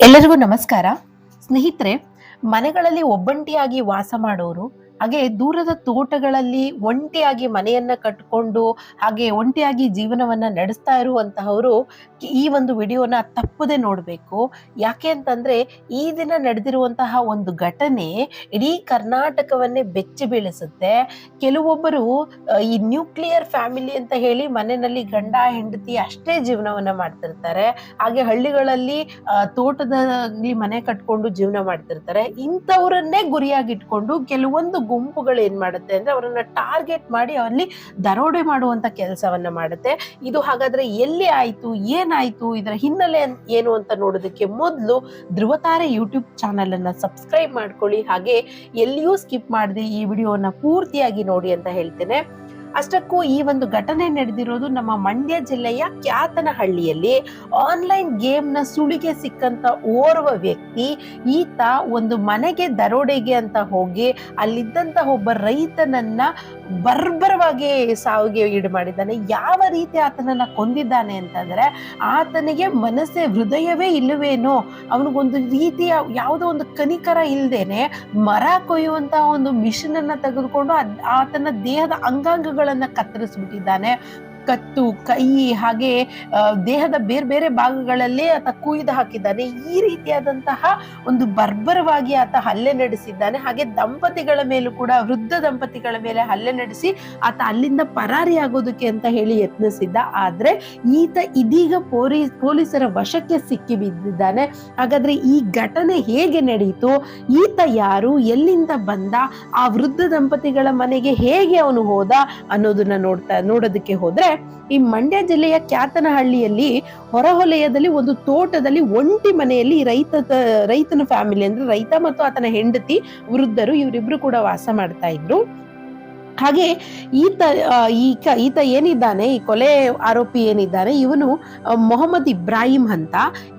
ಎಲ್ಲರಿಗೂ ನಮಸ್ಕಾರ. ಸ್ನೇಹಿತರೆ ಮನೆಗಳಲ್ಲಿ ಒಬ್ಬಂಟಿಯಾಗಿ ವಾಸ ಮಾಡೋರು ಹಾಗೆ ದೂರದ ತೋಟಗಳಲ್ಲಿ ಒಂಟಿಯಾಗಿ ಮನೆಯನ್ನ ಕಟ್ಕೊಂಡು ಹಾಗೆ ಒಂಟಿಯಾಗಿ ಜೀವನವನ್ನ ನಡೆಸ್ತಾ ಇರುವಂತಹವರು ಈ ಒಂದು ವಿಡಿಯೋನ ತಪ್ಪದೆ ನೋಡಬೇಕು. ಯಾಕೆ ಅಂತಂದ್ರೆ ಈ ದಿನ ನಡೆದಿರುವಂತಹ ಒಂದು ಘಟನೆ ಇಡೀ ಕರ್ನಾಟಕವನ್ನೇ ಬೆಚ್ಚಿ ಬೀಳಿಸುತ್ತೆ. ಕೆಲವೊಬ್ಬರು ಈ ನ್ಯೂಕ್ಲಿಯರ್ ಫ್ಯಾಮಿಲಿ ಅಂತ ಹೇಳಿ ಮನೆಯಲ್ಲಿ ಗಂಡ, ಹೆಂಡತಿ ಅಷ್ಟೇ ಜೀವನವನ್ನ ಮಾಡ್ತಿರ್ತಾರೆ. ಹಾಗೆ ಹಳ್ಳಿಗಳಲ್ಲಿ ತೋಟದಲ್ಲಿ ಮನೆ ಕಟ್ಕೊಂಡು ಜೀವನ ಮಾಡ್ತಿರ್ತಾರೆ. ಇಂಥವರನ್ನೇ ಗುರಿಯಾಗಿಟ್ಕೊಂಡು ಕೆಲವೊಂದು ಗುಂಪುಗಳು ಏನ್ ಮಾಡುತ್ತೆ ಅಂದ್ರೆ ಅವರನ್ನ ಟಾರ್ಗೆಟ್ ಮಾಡಿ ಅವರಲ್ಲಿ ದರೋಡೆ ಮಾಡುವಂತ ಕೆಲಸವನ್ನ ಮಾಡುತ್ತೆ. ಇದು ಹಾಗಾದ್ರೆ ಎಲ್ಲಿ ಆಯ್ತು, ಏನಾಯ್ತು, ಇದರ ಹಿನ್ನೆಲೆ ಏನು ಅಂತ ನೋಡೋದಕ್ಕೆ ಮೊದಲು ಧ್ರುವತಾರೆ ಯೂಟ್ಯೂಬ್ ಚಾನಲ್ ಅನ್ನ ಸಬ್ಸ್ಕ್ರೈಬ್ ಮಾಡ್ಕೊಳ್ಳಿ. ಹಾಗೆ ಎಲ್ಲಿಯೂ ಸ್ಕಿಪ್ ಮಾಡದೆ ಈ ವಿಡಿಯೋನ ಪೂರ್ತಿಯಾಗಿ ನೋಡಿ ಅಂತ ಹೇಳ್ತೇನೆ. ಅಷ್ಟಕ್ಕೂ ಈ ಒಂದು ಘಟನೆ ನಡೆದಿರೋದು ನಮ್ಮ ಮಂಡ್ಯ ಜಿಲ್ಲೆಯ ಕ್ಯಾತನಹಳ್ಳಿಯಲ್ಲಿ. ಆನ್ಲೈನ್ ಗೇಮ್ನ ಸುಳಿಗೆ ಸಿಕ್ಕಂತ ಓರ್ವ ವ್ಯಕ್ತಿ ಈತ ಒಂದು ಮನೆಗೆ ದರೋಡೆಗೆ ಅಂತ ಹೋಗಿ ಅಲ್ಲಿದ್ದಂತ ಒಬ್ಬ ರೈತನನ್ನ ಬರ್ಬರವಾಗಿ ಸಾವಿಗೆ ಈಡು ಮಾಡಿದ್ದಾನೆ. ಯಾವ ರೀತಿ ಆತನನ್ನ ಕೊಂದಿದ್ದಾನೆ ಅಂತಂದ್ರೆ ಆತನಿಗೆ ಮನಸ್ಸೇ ಹೃದಯವೇ ಇಲ್ಲವೇನೋ ಅವನಿಗೊಂದು ರೀತಿಯ ಯಾವುದೋ ಒಂದು ಕನಿಕರ ಇಲ್ದೇನೆ ಮರ ಕೊಯ್ಯುವಂತಹ ಒಂದು ಮಿಷನ್ ಅನ್ನ ತೆಗೆದುಕೊಂಡು ಆತನ ದೇಹದ ಅಂಗಾಂಗಗಳನ್ನ ಕತ್ತರಿಸ್ಬಿಟ್ಟಿದ್ದಾನೆ. ಕತ್ತು, ಕೈ, ಹಾಗೆ ದೇಹದ ಬೇರೆ ಬೇರೆ ಭಾಗಗಳಲ್ಲಿ ಆತ ಕುಯ್ದು ಹಾಕಿದ್ದಾನೆ. ಈ ರೀತಿಯಾದಂತಹ ಒಂದು ಬರ್ಬರವಾಗಿ ಆತ ಹಲ್ಲೆ ನಡೆಸಿದ್ದಾನೆ. ಹಾಗೆ ದಂಪತಿಗಳ ಮೇಲೂ ಕೂಡ, ವೃದ್ಧ ದಂಪತಿಗಳ ಮೇಲೆ ಹಲ್ಲೆ ನಡೆಸಿ ಆತ ಅಲ್ಲಿಂದ ಪರಾರಿ ಆಗೋದಕ್ಕೆ ಅಂತ ಹೇಳಿ ಯತ್ನಿಸಿದ್ದ. ಆದ್ರೆ ಈತ ಇದೀಗ ಪೊಲೀಸ್ ಪೊಲೀಸರ ವಶಕ್ಕೆ ಸಿಕ್ಕಿ ಬಿದ್ದಿದ್ದಾನೆ. ಹಾಗಾದ್ರೆ ಈ ಘಟನೆ ಹೇಗೆ ನಡೆಯಿತು ಈತ ಯಾರು? ಎಲ್ಲಿಂದ ಬಂದ? ಆ ವೃದ್ಧ ದಂಪತಿಗಳ ಮನೆಗೆ ಹೇಗೆ ಅವನು ಹೋದ ಅನ್ನೋದನ್ನ ನೋಡ್ತಾ, ನೋಡೋದಕ್ಕೆ ಹೋದ್ರೆ ಈ ಮಂಡ್ಯ ಜಿಲ್ಲೆಯ ಕ್ಯಾತನಹಳ್ಳಿಯಲ್ಲಿ ಹೊರಹೊಲಯದಲ್ಲಿ ಒಂದು ತೋಟದಲ್ಲಿ ಒಂಟಿ ಮನೆಯಲ್ಲಿ ರೈತ ರೈತನ ಫ್ಯಾಮಿಲಿ ಅಂದ್ರೆ ರೈತ ಮತ್ತು ಆತನ ಹೆಂಡತಿ ವೃದ್ಧರು ಇವರಿಬ್ರು ಕೂಡ ವಾಸ ಮಾಡ್ತಾ ಇದ್ರು. ಹಾಗೆ ಈತ ಈಕ, ಈತ ಏನಿದ್ದಾನೆ, ಈ ಕೊಲೆ ಆರೋಪಿ ಏನಿದ್ದಾನೆ, ಇವನು ಮೊಹಮ್ಮದ್ ಇಬ್ರಾಹಿಂ ಅಂತ.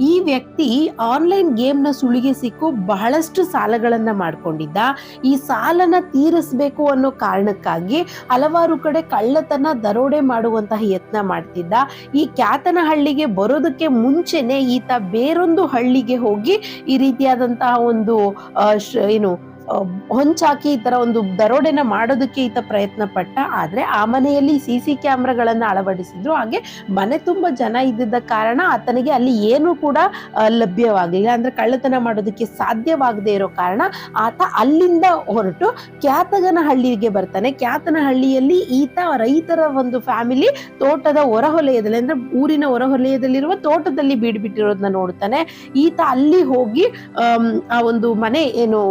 ಈ ವ್ಯಕ್ತಿ ಆನ್ಲೈನ್ ಗೇಮ್ನ ಸುಳಿಗೆ ಸಿಕ್ಕು ಬಹಳಷ್ಟು ಸಾಲಗಳನ್ನು ಮಾಡಿಕೊಂಡಿದ್ದ. ಈ ಸಾಲನ ತೀರಿಸಬೇಕು ಅನ್ನೋ ಕಾರಣಕ್ಕಾಗಿ ಹಲವಾರು ಕಡೆ ಕಳ್ಳತನ, ದರೋಡೆ ಮಾಡುವಂತಹ ಯತ್ನ ಮಾಡ್ತಿದ್ದ. ಈ ಕ್ಯಾತನಹಳ್ಳಿಗೆ ಬರೋದಕ್ಕೆ ಮುಂಚೆನೆ ಈತ ಬೇರೊಂದು ಹಳ್ಳಿಗೆ ಹೋಗಿ ಈ ರೀತಿಯಾದಂತಹ ಒಂದು ಏನು ಹೊಂಚಾಕಿ ಈ ತರ ಒಂದು ದರೋಡೆನ ಮಾಡೋದಕ್ಕೆ ಈತ ಪ್ರಯತ್ನ ಪಟ್ಟ ಆದ್ರೆ ಆ ಮನೆಯಲ್ಲಿ ಸಿ ಸಿ ಕ್ಯಾಮ್ರಾಗಳನ್ನ ಅಳವಡಿಸಿದ್ರು. ಹಾಗೆ ಮನೆ ತುಂಬಾ ಜನ ಇದ್ದಿದ್ದ ಕಾರಣ ಆತನಿಗೆ ಅಲ್ಲಿ ಏನು ಕೂಡ ಲಭ್ಯವಾಗಲಿಲ್ಲ. ಅಂದ್ರೆ ಕಳ್ಳತನ ಮಾಡೋದಕ್ಕೆ ಸಾಧ್ಯವಾಗದೇ ಇರೋ ಕಾರಣ ಆತ ಅಲ್ಲಿಂದ ಹೊರಟು ಕ್ಯಾತಗನಹಳ್ಳಿಗೆ ಬರ್ತಾನೆ. ಕ್ಯಾತನಹಳ್ಳಿಯಲ್ಲಿ ಈತ ರೈತರ ಒಂದು ಫ್ಯಾಮಿಲಿ ತೋಟದ ಹೊರಹೊಲಯದಲ್ಲಿ ಅಂದ್ರೆ ಊರಿನ ಹೊರಹೊಲಯದಲ್ಲಿರುವ ತೋಟದಲ್ಲಿ ಬೀಡ್ಬಿಟ್ಟಿರೋದನ್ನ ನೋಡ್ತಾನೆ. ಈತ ಅಲ್ಲಿ ಹೋಗಿ, ಆ ಒಂದು ಮನೆ ಏನು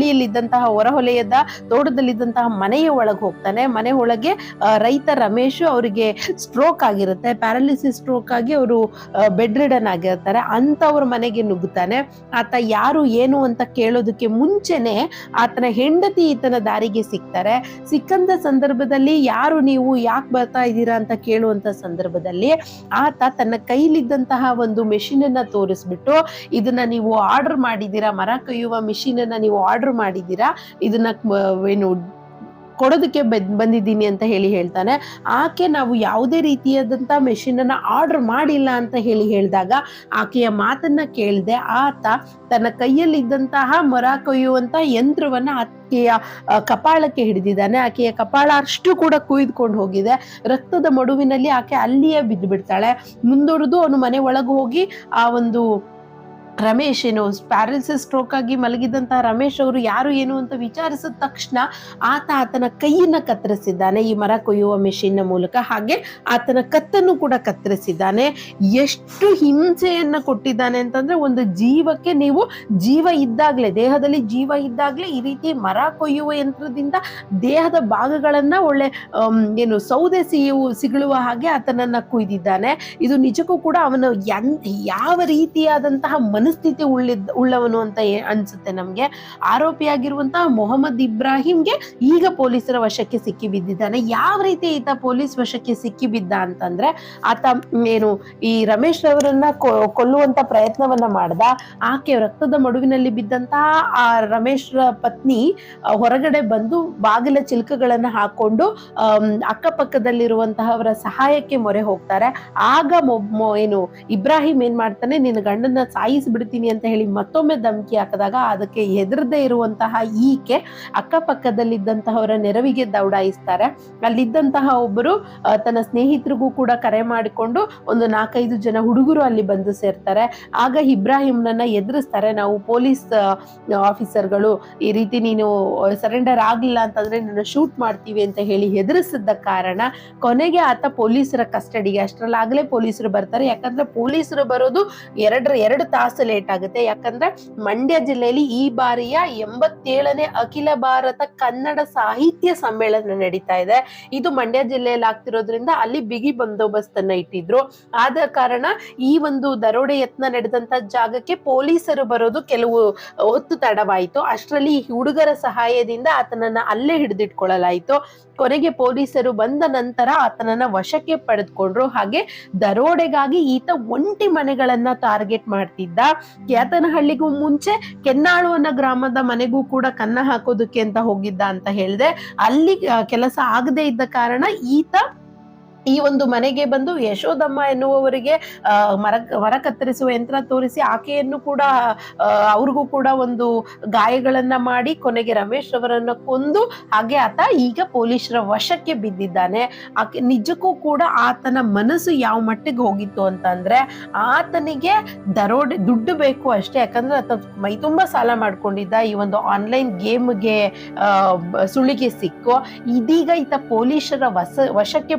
ಹಳ್ಳಿಯಲ್ಲಿದ್ದಂತಹ ಹೊರಹೊಲೆಯದ ತೋಟದಲ್ಲಿದ್ದಂತಹ ಮನೆಯ ಒಳಗೆ ಹೋಗ್ತಾನೆ. ಮನೆ ಒಳಗೆ ರೈತ ರಮೇಶ್ ಅವರಿಗೆ ಸ್ಟ್ರೋಕ್ ಆಗಿರುತ್ತೆ. ಪ್ಯಾರಾಲಿಸಿಸ್ ಸ್ಟ್ರೋಕ್ ಆಗಿ ಅವರು ಬೆಡ್ ರಿಡನ್ ಆಗಿರ್ತಾರೆ. ಅಂತವ್ರ ಮನೆಗೆ ನುಗ್ಗುತ್ತಾನೆ ಆತ ಯಾರು ಏನು ಅಂತ ಕೇಳೋದಕ್ಕೆ ಮುಂಚೆನೆ ಆತನ ಹೆಂಡತಿ ಈತನ ದಾರಿಗೆ ಸಿಗ್ತಾರೆ. ಸಿಕ್ಕಂತ ಸಂದರ್ಭದಲ್ಲಿ ಯಾರು ನೀವು ಯಾಕೆ ಬರ್ತಾ ಇದ್ದೀರಾ ಅಂತ ಕೇಳುವಂತ ಸಂದರ್ಭದಲ್ಲಿ ಆತ ತನ್ನ ಕೈಲಿದ್ದಂತಹ ಒಂದು ಮೆಷಿನ್ ಅನ್ನ ತೋರಿಸ್ಬಿಟ್ಟು, ಇದನ್ನ ನೀವು ಆರ್ಡರ್ ಮಾಡಿದ್ದೀರಾ, ಮರ ಕೊಯ್ಯುವ ಮೆಷಿನ್ ಅನ್ನ ನೀವು ಆರ್ಡರ್ ಮಾಡಿದ್ದೀರಾ? ಇದನ್ನ ಏನು ಕೊಡೋದಕ್ಕೆ ಬದ್- ಬಂದಿದ್ದೀನಿ ಅಂತ ಹೇಳಿ ಹೇಳ್ತಾನೆ. ಆಕೆ ನಾವು ಯಾವುದೇ ರೀತಿಯಾದಂಥ ಮೆಷಿನನ್ನು ಆರ್ಡರ್ ಮಾಡಿಲ್ಲ ಅಂತ ಹೇಳಿ ಹೇಳಿದಾಗ ಆಕೆಯ ಮಾತನ್ನ ಕೇಳದೆ ಆತ ತನ್ನ ಕೈಯಲ್ಲಿದ್ದಂತಹ ಮರ ಕೊಯ್ಯುವಂತ ಯಂತ್ರವನ್ನ ಆಕೆಯ ಕಪಾಳಕ್ಕೆ ಹಿಡಿದಿದ್ದಾನೆ. ಆಕೆಯ ಕಪಾಳ ಅಷ್ಟು ಕೂಡ ಕುಯ್ದುಕೊಂಡು ಹೋಗಿದೆ. ರಕ್ತದ ಮಡುವಿನಲ್ಲಿ ಆಕೆ ಅಲ್ಲಿಯೇ ಬಿದ್ದು ಬಿಡ್ತಾಳೆ ಮುಂದುವರೆದು ಅವನು ಮನೆ ಒಳಗೆ ಹೋಗಿ ಆ ಒಂದು ರಮೇಶ್ ಏನು ಪ್ಯಾರಲಿಸಿಸ್ ಸ್ಟ್ರೋಕ್ ಆಗಿ ಮಲಗಿದಂತಹ ರಮೇಶ್ ಅವರು ಯಾರು ಏನು ಅಂತ ವಿಚಾರಿಸಿದ ತಕ್ಷಣ ಆತ ಆತನ ಕೈಯನ್ನ ಕತ್ತರಿಸಿದ್ದಾನೆ. ಈ ಮರ ಕೊಯ್ಯುವ ಮೆಷಿನ್ ಮೂಲಕ ಹಾಗೆ ಆತನ ಕತ್ತನ್ನು ಕೂಡ ಕತ್ತರಿಸಿದ್ದಾನೆ. ಎಷ್ಟು ಹಿಂಸೆಯನ್ನ ಕೊಟ್ಟಿದ್ದಾನೆ ಅಂತಂದ್ರೆ ಒಂದು ಜೀವಕ್ಕೆ ನೀವು ಜೀವ ಇದ್ದಾಗಲೇ, ದೇಹದಲ್ಲಿ ಜೀವ ಇದ್ದಾಗಲೇ ಈ ರೀತಿ ಮರ ಕೊಯ್ಯುವ ಯಂತ್ರದಿಂದ ದೇಹದ ಭಾಗಗಳನ್ನ ಒಳ್ಳೆ ಏನು ಸೌದೆ ಸಿಯು ಸಿಗಳುವ ಹಾಗೆ ಆತನನ್ನ ಕುಯ್ದಿದ್ದಾನೆ. ಇದು ನಿಜಕ್ಕೂ ಕೂಡ ಅವನು ಯಾವ ರೀತಿಯಾದಂತಹ ಮನಸ್ಥಿತಿ ಉಳ್ಳಿದ್ ಉಳ್ಳವನು ಅಂತ ಅನ್ಸುತ್ತೆ ನಮ್ಗೆ. ಆರೋಪಿಯಾಗಿರುವಂತಹ ಮೊಹಮ್ಮದ್ ಇಬ್ರಾಹಿಂಗೆ ಈಗ ಪೊಲೀಸರ ವಶಕ್ಕೆ ಸಿಕ್ಕಿ ಬಿದ್ದಿದ್ದಾನೆ. ಯಾವ ರೀತಿ ಈತ ಪೊಲೀಸ್ ವಶಕ್ಕೆ ಸಿಕ್ಕಿ ಬಿದ್ದ ಅಂತಂದ್ರೆ ಆತ ಏನು ಈ ರಮೇಶ್ ರವರನ್ನ ಕೊಲ್ಲುವಂತ ಪ್ರಯತ್ನವನ್ನ ಮಾಡ್ದ. ಆಕೆ ರಕ್ತದ ಮಡುವಿನಲ್ಲಿ ಬಿದ್ದಂತಹ ಆ ರಮೇಶ್ ಪತ್ನಿ ಹೊರಗಡೆ ಬಂದು ಬಾಗಿಲ ಚಿಲ್ಕಗಳನ್ನ ಹಾಕೊಂಡು ಅಕ್ಕಪಕ್ಕದಲ್ಲಿರುವಂತಹವರ ಸಹಾಯಕ್ಕೆ ಮೊರೆ ಹೋಗ್ತಾರೆ. ಆಗ ಏನು ಇಬ್ರಾಹಿಂ ಏನ್ ಮಾಡ್ತಾನೆ, ನಿನ್ನ ಗಂಡನ ಸಾಯಿಸ್ ಸಾಯಿಸ್ಬಿಡ್ತೀನಿ ಅಂತ ಹೇಳಿ ಮತ್ತೊಮ್ಮೆ ಧಮಕಿ ಹಾಕಿದಾಗ ಅದಕ್ಕೆ ಹೆದರದೇ ಇರುವಂತಹ ಈಕೆ ಅಕ್ಕಪಕ್ಕದಲ್ಲಿದ್ದಂತಹವರ ನೆರವಿಗೆ ದೌಡಾಯಿಸ್ತಾರೆ. ಅಲ್ಲಿದ್ದಂತಹ ಒಬ್ಬರು ತನ್ನ ಸ್ನೇಹಿತರಿಗೂ ಕೂಡ ಕರೆ ಮಾಡಿಕೊಂಡು ಒಂದು ನಾಲ್ಕೈದು ಜನ ಹುಡುಗರು ಅಲ್ಲಿ ಬಂದು ಸೇರ್ತಾರೆ. ಆಗ ಇಬ್ರಾಹಿಂನನ್ನ ಎದುರಿಸ್ತಾರೆ. ನಾವು ಪೊಲೀಸ್ ಆಫೀಸರ್ಗಳು, ಈ ರೀತಿ ನೀನು ಸರೆಂಡರ್ ಆಗ್ಲಿಲ್ಲ ಅಂತಂದ್ರೆ ನಿನ್ನ ಶೂಟ್ ಮಾಡ್ತೀವಿ ಅಂತ ಹೇಳಿ ಹೆದರಿಸಿದ್ದ ಕಾರಣ ಕೊನೆಗೆ ಆತ ಪೊಲೀಸರ ಕಸ್ಟಡಿಗೆ. ಅಷ್ಟರಲ್ಲಾಗಲೇ ಪೊಲೀಸರು ಬರ್ತಾರೆ. ಯಾಕಂದ್ರೆ ಪೊಲೀಸರು ಬರೋದು ಎರಡರ, ಎರಡು ತಾಸು ಲೇಟ್ ಆಗುತ್ತೆ. ಯಾಕಂದ್ರೆ ಮಂಡ್ಯ ಜಿಲ್ಲೆಯಲ್ಲಿ ಈ ಬಾರಿಯ ಎಂಬತ್ತೇಳನೇ ಅಖಿಲ ಭಾರತ ಕನ್ನಡ ಸಾಹಿತ್ಯ ಸಮ್ಮೇಳನ ನಡೀತಾ ಇದೆ. ಇದು ಮಂಡ್ಯ ಜಿಲ್ಲೆಯಲ್ಲಿ ಆಗ್ತಿರೋದ್ರಿಂದ ಅಲ್ಲಿ ಬಿಗಿ ಬಂದೋಬಸ್ತನ್ನ ಇಟ್ಟಿದ್ರು. ಆದ ಕಾರಣ ಈ ಒಂದು ದರೋಡೆ ಯತ್ನ ನಡೆದಂತ ಜಾಗಕ್ಕೆ ಪೊಲೀಸರು ಬರೋದು ಕೆಲವು ಹೊತ್ತು ತಡವಾಯಿತು. ಅಷ್ಟರಲ್ಲಿ ಹುಡುಗರ ಸಹಾಯದಿಂದ ಆತನನ್ನ ಅಲ್ಲೇ ಹಿಡಿದಿಟ್ಕೊಳ್ಳಲಾಯಿತು. ಕೊನೆಗೆ ಪೊಲೀಸರು ಬಂದ ನಂತರ ಆತನನ್ನ ವಶಕ್ಕೆ ಪಡೆದುಕೊಂಡ್ರು. ಹಾಗೆ ದರೋಡೆಗಾಗಿ ಈತ ಒಂಟಿ ಮನೆಗಳನ್ನ ಟಾರ್ಗೆಟ್ ಮಾಡ್ತಿದ್ದ. ಕ್ಯಾತನಹಳ್ಳಿಗೂ ಮುಂಚೆ ಕೆನ್ನಾಳು ಅನ್ನೋ ಗ್ರಾಮದ ಮನೆಗೂ ಕೂಡ ಕನ್ನ ಹಾಕೋದಕ್ಕೆ ಅಂತ ಹೋಗಿದ್ದ ಅಂತ ಹೇಳಿದೆ. ಅಲ್ಲಿ ಕೆಲಸ ಆಗದೆ ಇದ್ದ ಕಾರಣ ಈತ ಈ ಒಂದು ಮನೆಗೆ ಬಂದು ಯಶೋದಮ್ಮ ಎನ್ನುವವರಿಗೆ ಮರ ಮರ ಕತ್ತರಿಸುವ ಯಂತ್ರ ತೋರಿಸಿ ಆಕೆಯನ್ನು ಕೂಡ ಅವ್ರಿಗೂ ಕೂಡ ಒಂದು ಗಾಯಗಳನ್ನ ಮಾಡಿ ಕೊನೆಗೆ ರಮೇಶ್ ಅವರನ್ನ ಕೊಂದು ಹಾಗೆ ಆತ ಈಗ ಪೊಲೀಸರ ವಶಕ್ಕೆ ಬಿದ್ದಿದ್ದಾನೆ. ಆಕೆ ನಿಜಕ್ಕೂ ಕೂಡ ಆತನ ಮನಸ್ಸು ಯಾವ ಮಟ್ಟಿಗೆ ಹೋಗಿತ್ತು ಅಂತಂದ್ರೆ ಆತನಿಗೆ ದರೋಡೆ, ದುಡ್ಡು ಬೇಕು ಅಷ್ಟೇ. ಯಾಕಂದ್ರೆ ಆತ ಮೈ ತುಂಬಾ ಸಾಲ ಮಾಡ್ಕೊಂಡಿದ್ದ. ಈ ಒಂದು ಆನ್ಲೈನ್ ಗೇಮ್ಗೆ ಸುಳಿಗೆ ಸಿಕ್ಕು. ಇದೀಗ ಈತ ಪೊಲೀಸರ ವಶಕ್ಕೆ ವಶಕ್ಕೆ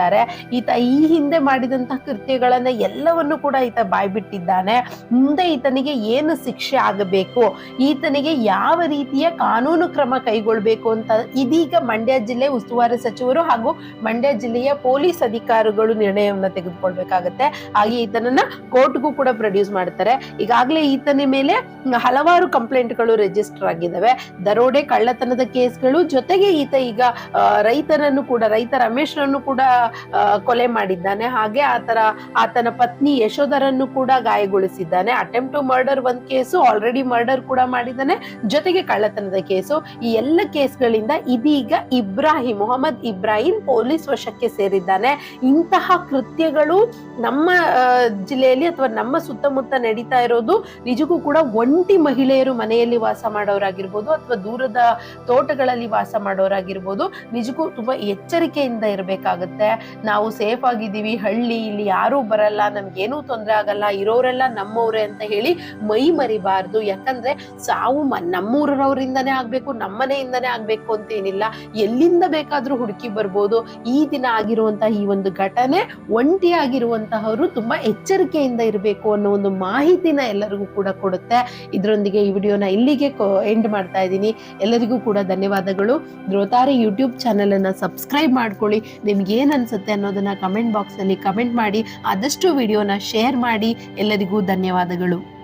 ಪಡೆದಿದ್ದಾರೆ ಈತ ಈ ಹಿಂದೆ ಮಾಡಿದಂತಹ ಕೃತ್ಯಗಳನ್ನ ಎಲ್ಲವನ್ನು ಕೂಡ ಈತ ಬಾಯ್ಬಿಟ್ಟಿದ್ದಾನೆ. ಮುಂದೆ ಈತನಿಗೆ ಏನು ಶಿಕ್ಷೆ ಆಗಬೇಕು? ಈತನಿಗೆ ಯಾವ ರೀತಿಯ ಕಾನೂನು ಕ್ರಮ ಕೈಗೊಳ್ಬೇಕು ಅಂತ ಇದೀಗ ಮಂಡ್ಯ ಜಿಲ್ಲೆ ಉಸ್ತುವಾರಿ ಸಚಿವರು ಹಾಗೂ ಮಂಡ್ಯ ಜಿಲ್ಲೆಯ ಪೊಲೀಸ್ ಅಧಿಕಾರಿಗಳು ನಿರ್ಣಯವನ್ನ ತೆಗೆದುಕೊಳ್ಬೇಕಾಗತ್ತೆ. ಹಾಗೆ ಈತನನ್ನ ಕೋರ್ಟ್ಗೂ ಕೂಡ ಪ್ರೊಡ್ಯೂಸ್ ಮಾಡ್ತಾರೆ. ಈಗಾಗಲೇ ಈತನ ಮೇಲೆ ಹಲವಾರು ಕಂಪ್ಲೇಂಟ್ಗಳು ರಿಜಿಸ್ಟರ್ ಆಗಿದ್ದಾವೆ. ದರೋಡೆ, ಕಳ್ಳತನದ ಕೇಸ್ಗಳು ಜೊತೆಗೆ ಈತ ಈಗ ರೈತನನ್ನು ಕೂಡ, ರೈತ ರಮೇಶ್ರನ್ನು ಕೂಡ ಕೊಲೆ ಮಾಡಿದ್ದಾನೆ. ಹಾಗೆ ಆತರ ಆತನ ಪತ್ನಿ ಯಶೋಧರನ್ನು ಕೂಡ ಗಾಯಗೊಳಿಸಿದ್ದಾನೆ. ಅಟೆಂಪ್ಟ್ ಟು ಮರ್ಡರ್ ಒಂದ್ ಕೇಸು ಆಲ್ರೆಡಿ ಮರ್ಡರ್ ಕೂಡ ಮಾಡಿದ್ದಾನೆ. ಜೊತೆಗೆ ಕಳ್ಳತನದ ಕೇಸು, ಈ ಎಲ್ಲ ಕೇಸ್ಗಳಿಂದ ಇದೀಗ ಇಬ್ರಾಹಿಂ, ಮೊಹಮ್ಮದ್ ಇಬ್ರಾಹಿಂ ಪೊಲೀಸ್ ವಶಕ್ಕೆ ಸೇರಿದ್ದಾನೆ. ಇಂತಹ ಕೃತ್ಯಗಳು ನಮ್ಮ ಜಿಲ್ಲೆಯಲ್ಲಿ ಅಥವಾ ನಮ್ಮ ಸುತ್ತಮುತ್ತ ನಡೀತಾ ಇರೋದು, ನಿಜಕ್ಕೂ ಕೂಡ ಒಂಟಿ ಮಹಿಳೆಯರು ಮನೆಯಲ್ಲಿ ವಾಸ ಮಾಡೋರಾಗಿರ್ಬೋದು ಅಥವಾ ದೂರದ ತೋಟಗಳಲ್ಲಿ ವಾಸ ಮಾಡೋರಾಗಿರ್ಬೋದು. ನಿಜಕ್ಕೂ ತುಂಬಾ ಎಚ್ಚರಿಕೆಯಿಂದ ಇರಬೇಕಾಗುತ್ತೆ. ನಾವು ಸೇಫ್ ಆಗಿದ್ದೀವಿ, ಹಳ್ಳಿ ಇಲ್ಲಿ ಯಾರೂ ಬರಲ್ಲ, ನಮ್ಗೇನೂ ತೊಂದರೆ ಆಗಲ್ಲ, ಇರೋರೆಲ್ಲ ನಮ್ಮವ್ರೆ ಅಂತ ಹೇಳಿ ಮೈ ಮರಿಬಾರ್ದು. ಯಾಕಂದ್ರೆ ಸಾವು ನಮ್ಮೂರವರಿಂದನೇ ಆಗ್ಬೇಕು, ನಮ್ಮನೆಯಿಂದನೇ ಆಗ್ಬೇಕು ಅಂತ ಏನಿಲ್ಲ ಎಲ್ಲಿಂದ ಬೇಕಾದ್ರೂ ಹುಡುಕಿ ಬರ್ಬೋದು. ಈ ದಿನ ಆಗಿರುವಂತಹ ಈ ಒಂದು ಘಟನೆ ಒಂಟಿಯಾಗಿರುವಂತಹವರು ತುಂಬಾ ಎಚ್ಚರಿಕೆಯಿಂದ ಇರಬೇಕು ಅನ್ನೋ ಒಂದು ಮಾಹಿತಿನ ಎಲ್ಲರಿಗೂ ಕೂಡ ಕೊಡುತ್ತೆ. ಇದರೊಂದಿಗೆ ಈ ವಿಡಿಯೋನ ಇಲ್ಲಿಗೆ ಎಂಡ್ ಮಾಡ್ತಾ ಇದ್ದೀನಿ. ಎಲ್ಲರಿಗೂ ಕೂಡ ಧನ್ಯವಾದಗಳು. ಧ್ರುವತಾರೆ ಯೂಟ್ಯೂಬ್ ಚಾನೆಲ್ ಅನ್ನ ಸಬ್ಸ್ಕ್ರೈಬ್ ಮಾಡ್ಕೊಳ್ಳಿ. ನಿಮ್ಗೆ ಏನ್ ಅನ್ಸುತ್ತೆ ಅನ್ನೋದನ್ನ ಕಮೆಂಟ್ ಬಾಕ್ಸ್ ಅಲ್ಲಿ ಕಮೆಂಟ್ ಮಾಡಿ ಆದಷ್ಟು ವಿಡಿಯೋನ ಶೇರ್ ಮಾಡಿ. ಎಲ್ಲರಿಗೂ ಧನ್ಯವಾದಗಳು.